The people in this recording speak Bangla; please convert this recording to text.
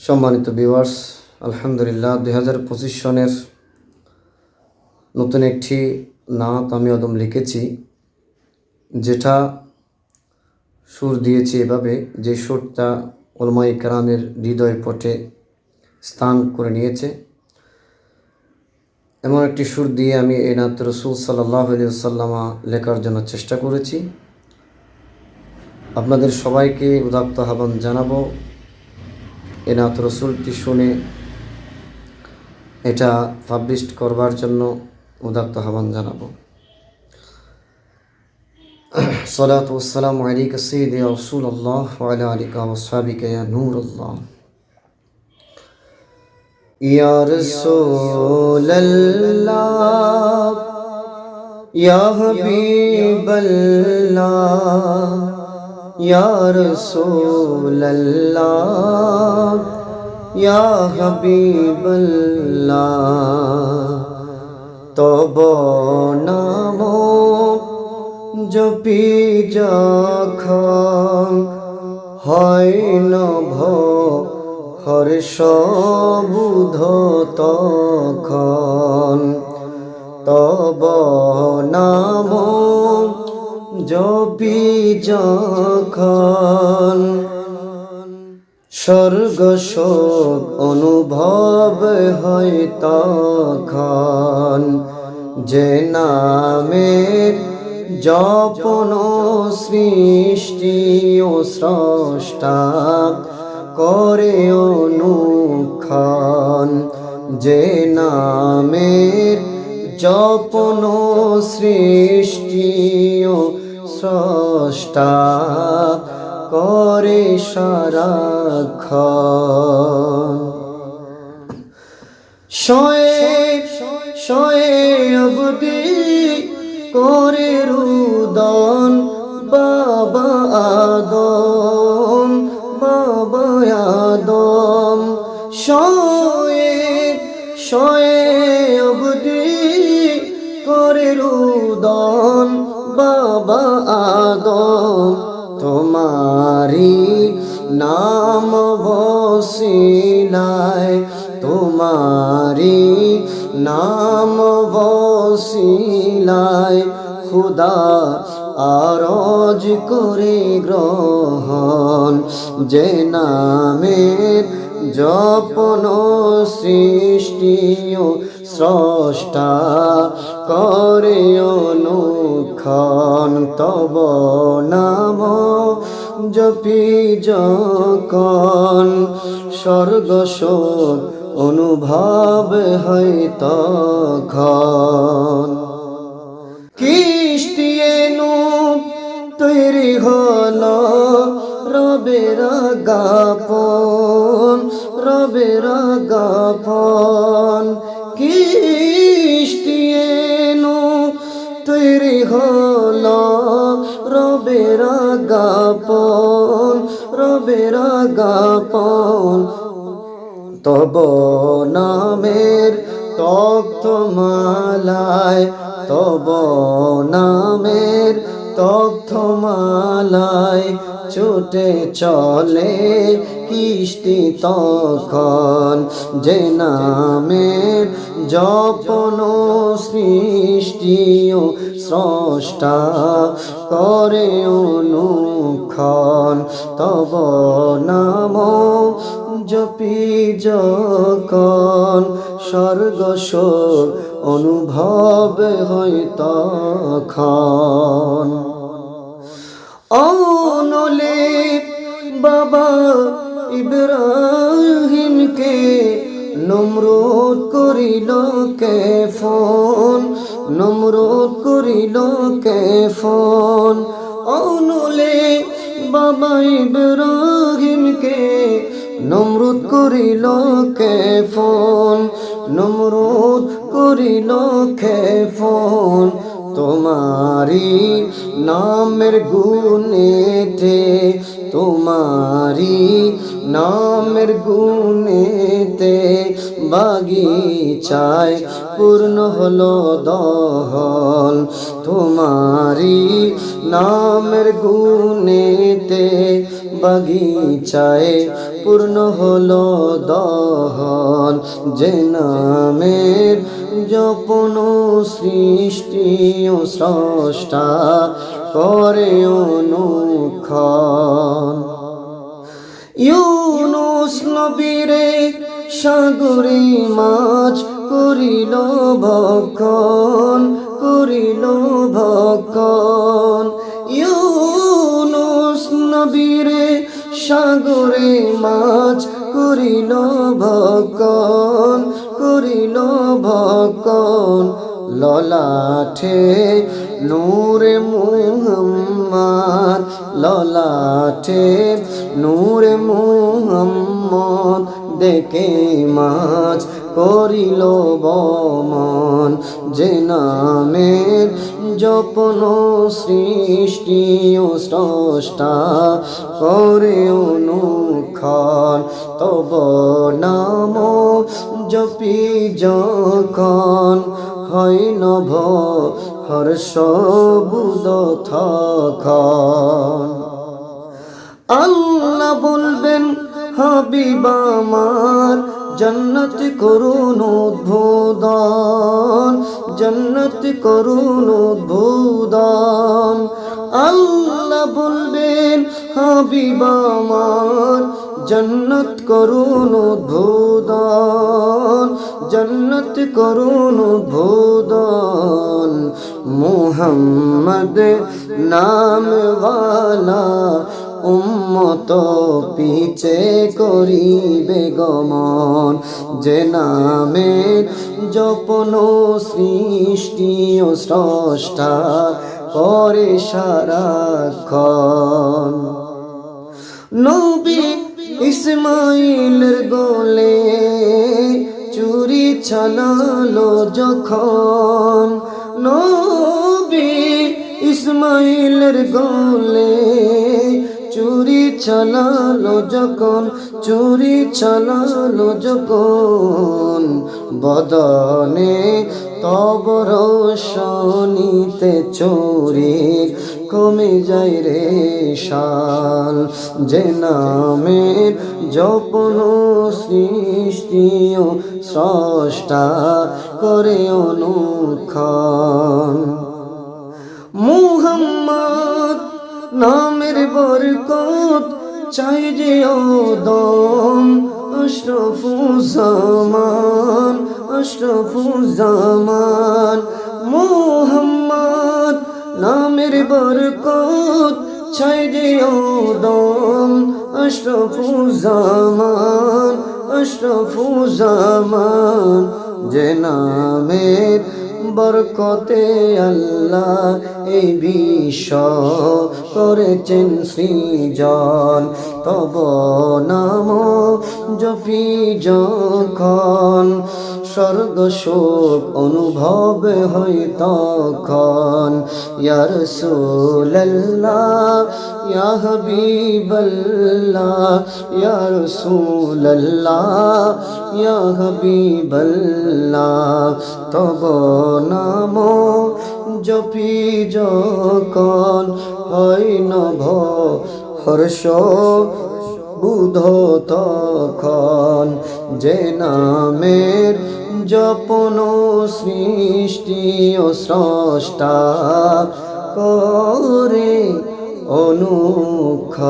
সম্মানিত ভিউয়ার্স আলহামদুলিল্লাহ, দুই হাজার পঁচিশ সনের নতুন একটি নাত আমি অদম লিখেছি, যেটা সুর দিয়েছি এভাবে, যে সুরটা ওলমাই কারামের হৃদয় পটে স্থান করে নিয়েছে। এমন একটি সুর দিয়ে আমি এই নাত রসুল সাল্লাহ সাল্লামা লেখার জন্য চেষ্টা করেছি। আপনাদের সবাইকে উদাত্ত আহ্বান জানাব। এ নাত রসুলটি শুনে এটা পাবলিশ করবার জন্য উদাত্ত আহ্বান জানাব। সালাত ওসালাম আলিক সঈদ রসুল আল্লাহ ওয়ালা আলিকা ওসাবিক ইয়া নূর আল্লাহ ইয়া রসুল আল্লাহ ইয়া হাবিব আল্লাহ তব নাম জপি যখন হয় নভ হর্ষ বুধ তখন, তব নাম জপি যখন স্বর্গ শোক অনুভব হয় তখন, যে নামের জপন সৃষ্টি ও স্রষ্টা করে অনুক্ষণ, যে নামের জপন সৃষ্টি ও স্রষ্টা করে সারাক্ষণ। শয়ে শয়ে অবধি করে রুদন বাবা বসিলায় তোমারি নাম বসিলায় খুদা আরজ করে গ্রহণ যে নামের জপন সৃষ্টি ও স্রষ্টা করে অনুক্ষণ তব নাম জপি যখন স্বর্গ শোক অনুভব হয় তখন। কিষ্টিয়েনু তৈরি হল রবের গাপন রবের গাপন। কিষ্টিয়েনু তৈরি হল রবের গাপন, রবের গাপন। তব নামের তক্ত মালায় তব নামের তক্ত মালায় ছুটে চলে কিষ্টি তখন। যে নামের জপন সৃষ্টি ও স্রষ্টা করে অনুক্ষণ, তব নাম জপি যখন স্বর্গ অনুভব হয় তখন। অনলে বাবা ইব্রাহিমকে নমরুদ করিল কে ফোন নমরুদ করিল কে ফোন? অনলে বাবা ইব্রাহিমকে নমরুদ করিল কে ফোন? নমরুদ করিল কে ফোন? তোমারি নামের গুণেতে তোমারি নামের গুণেতে বাগিচায় পূর্ণ হলো দহল। তোমারি নামের গুণেতে বাগিচায় পূর্ণ হলো দহল। যে নামের জপন সৃষ্টি ও স্রষ্টা করে অনুক্ষণ। ইউনুস নবীরে সাগরে মাছ করিল ভক্ষণ করিল ভক্ষণ। ইউনুস নবীরে সাগরে মাছ করিল ভক্ষণ করিল ভক্ষণ। ললাঠে নূরে মুহাম্মদ, ললাঠে নূরে মুহাম্মদ, দেখে মাছ করিল বমন। যে নামের জপন সৃষ্টি ও স্রষ্টা করে অনুক্ষণ, তব নাম জপি যখন হয় নভ হর্ষ বুদ আল্লাহ বলবেন, হাবিব আমার, জন্নত করুন উদ্বোধন, জন্নত করুন উদ্বোধন। আল্লাহ বলবেন, হাবিব আমার জন্নত করুন উদ্বোধন, জন্নত করুন উদ্বোধন। মুহাম্মদ নামওয়ালা উম্মত পিছে করিবে গমন। যে নামে জপন সৃষ্টি ও স্রষ্টা করে সারাক্ষণ। নবী ইসমাইলের গোলে চুরি ছানালো যখন নবী ইসমাইলের গোলে চুরি চালালো যখন, চুরি চালালো যখন বদনে তব রোশনীতে চোরির কমে যায় রে শাল। যে নামের জপন সৃষ্টি ও স্রষ্টা করে অনুক্ষণ। মুহাম্মদ নামের বরকত চাই যে দম অষ্টফুজামান অষ্টফুজামান নামের বরকত চাই যে দম অষ্টফুজামান অষ্টফুজামান, যে নামের বরকতে আল্লাহ এই বিশ্ব করেছেন সৃজন। তব নাম জপি যখন স্বর্গ শোক অনুভব হয় তখন। ইয়ার সুল্লাহ ইয়া হাবিবাল্লাহ, ইয়া রাসূলুল্লাহ, ইয়া হাবিবাল্লাহ। তব নাম জপি যখন হয় নভ হর্ষ বুধ তখন যে নামের জপন সৃষ্টি ও স্রষ্টা করে অনুক্ষণ।